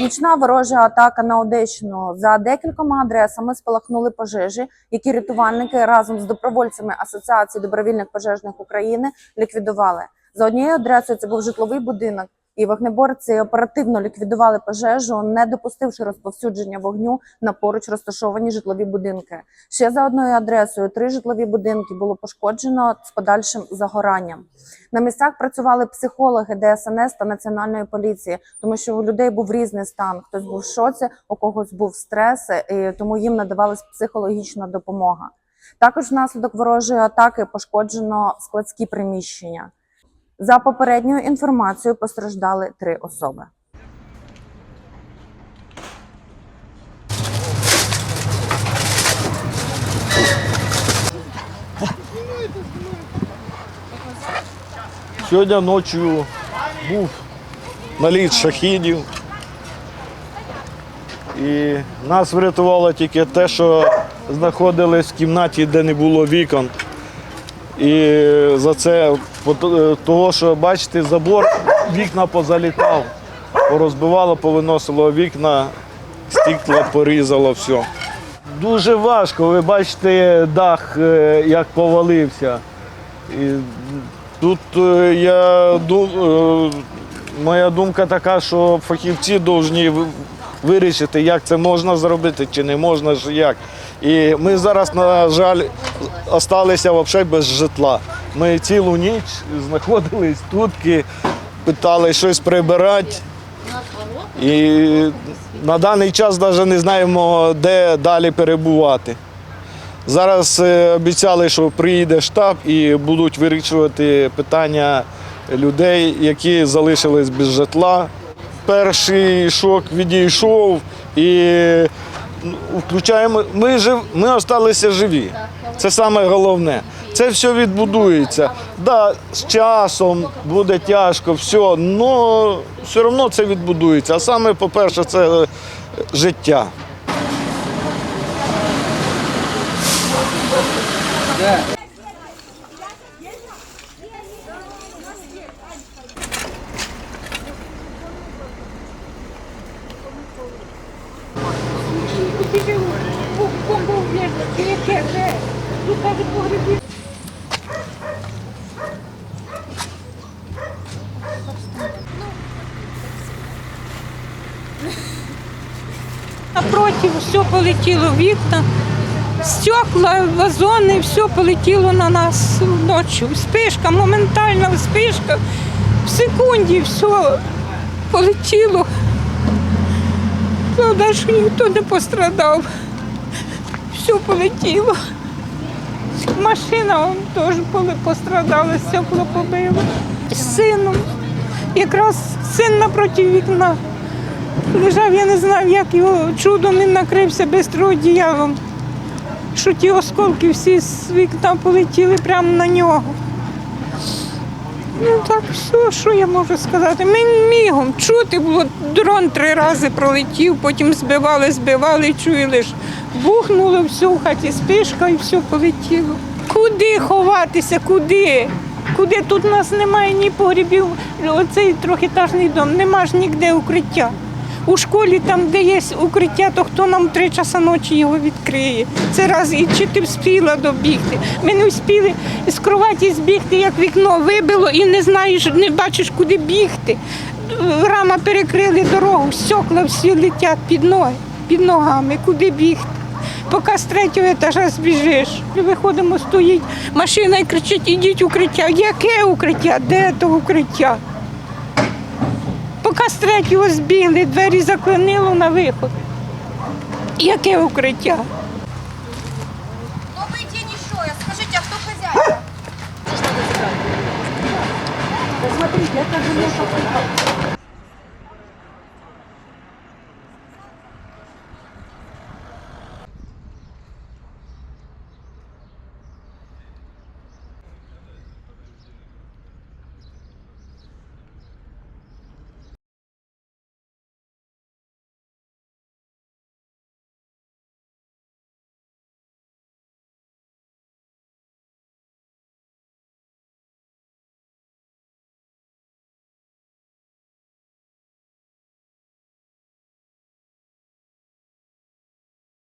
Нічна ворожа атака на Одещину за декількома адресами спалахнули пожежі, які рятувальники разом з добровольцями Асоціації добровільних пожежних України ліквідували. За однією адресою це був житловий будинок і вогнеборці оперативно ліквідували пожежу, не допустивши розповсюдження вогню на поруч розташовані житлові будинки. Ще за одною адресою три житлові будинки було пошкоджено з подальшим загоранням. На місцях працювали психологи ДСНС та національної поліції, тому що у людей був різний стан. Хтось був в шоці, у когось був стрес, і тому їм надавалась психологічна допомога. Також внаслідок ворожої атаки пошкоджено складські приміщення. За попередньою інформацією постраждали три особи. Сьогодні ночі був наліт шахідів. І нас врятувало тільки те, що знаходились в кімнаті, де не було вікон. І за це, того, що бачите, забор вікна позалітав, порозбивало, повиносило вікна, стікла порізало все. Дуже важко, ви бачите дах, е, як повалився. І Тут е, я е, моя думка така, що фахівці повинні вирішити, як це можна зробити чи не можна ж як. І ми зараз, на жаль, залишилися взагалі без житла. Ми цілу ніч знаходились тут, питали щось прибирати. І на даний час навіть не знаємо, де далі перебувати. Зараз е, обіцяли, що приїде штаб і будуть вирішувати питання людей, які залишились без житла. Перший шок відійшов і включаємо. Ми жив, ми залишилися живі. Це саме головне. Це все відбудується. Да, з часом буде тяжко, все, але все одно це відбудується. А саме, по-перше, це е, життя. Яке вже. Ну, каже, погребі. Напротив, все полетіло в вікна, стекла, вазони, все полетіло на нас ночі. Вспишка, моментальна вспишка. В секунді все полетіло. Правда, що ніхто не пострадав. Все полетіло. Машина он, теж пострадала, стекло побило. З сином. Якраз син напроти вікна. Лежав, я не знаю, як його чудом він накрився бистро одіялом. Що ті осколки всі з вікна полетіли прямо на нього. Ну так, все, що я можу сказати. Ми мігом чути було, дрон три рази пролетів, потім збивали, збивали, чули лиш бухнуло все в хаті спишка і все полетіло. Куди ховатися, куди? Куди тут у нас немає ні погрібів, оцей трьохетажний дом, нема ж ніде укриття. У школі, там, де є укриття, то хто нам три часа ночі його відкриє? Це раз, і чи ти вспіла добігти? Ми не встигли з кроваті збігти, як вікно вибило, і не знаєш, не бачиш, куди бігти. Рама перекрили дорогу, стекла всі летять під ноги, під ногами, куди бігти. Поки з третього етажа збіжиш. Виходимо, стоїть машина і кричить, ідіть укриття. Яке укриття? Де то укриття? Поки з третього збігли, двері заклинило на виход. Яке укриття? Добрый день раз. Скажите, а кто хозяин? Смотрите, это же